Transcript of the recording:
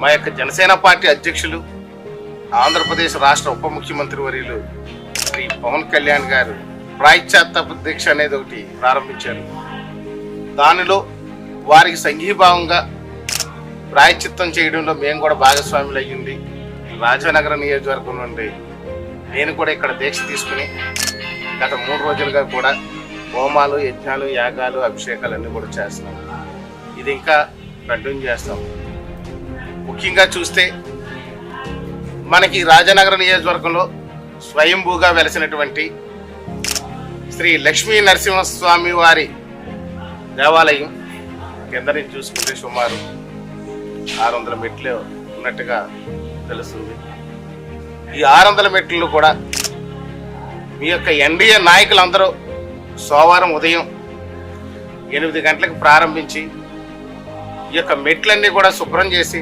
మా యొక్క జనసేన పార్టీ అధ్యక్షులు ఆంధ్రప్రదేశ్ రాష్ట్ర ఉప ముఖ్యమంత్రి వర్యులు శ్రీ పవన్ కళ్యాణ్ గారు ప్రాయశ్చాత్త దీక్ష అనేది ఒకటి ప్రారంభించారు. దానిలో వారికి సంఘీభావంగా ప్రాయశ్చిత్తం చేయడంలో మేము కూడా భాగస్వాములు అయ్యింది రాజానగర నియోజకవర్గం నుండి నేను కూడా ఇక్కడ దీక్ష తీసుకుని గత మూడు రోజులుగా కూడా హోమాలు యజ్ఞాలు యాగాలు అభిషేకాలు అన్నీ కూడా చేస్తున్నాం. ఇది ఇంకా కంటిన్యూ చేస్తాం. ముఖ్యంగా చూస్తే మనకి రాజనగర నియోజకవర్గంలో స్వయంభూగా వెలసినటువంటి శ్రీ లక్ష్మీ నరసింహస్వామి వారి దేవాలయం కింద నుంచి చూసుకుంటే సుమారు ఆరు వందల మెట్లు ఉన్నట్టుగా తెలుస్తుంది. ఈ ఆరు వందల మెట్లు కూడా మీ యొక్క ఎన్డీఏ నాయకులందరూ సోమవారం ఉదయం ఎనిమిది గంటలకు ప్రారంభించి ఈ యొక్క మెట్లన్నీ కూడా శుభ్రం చేసి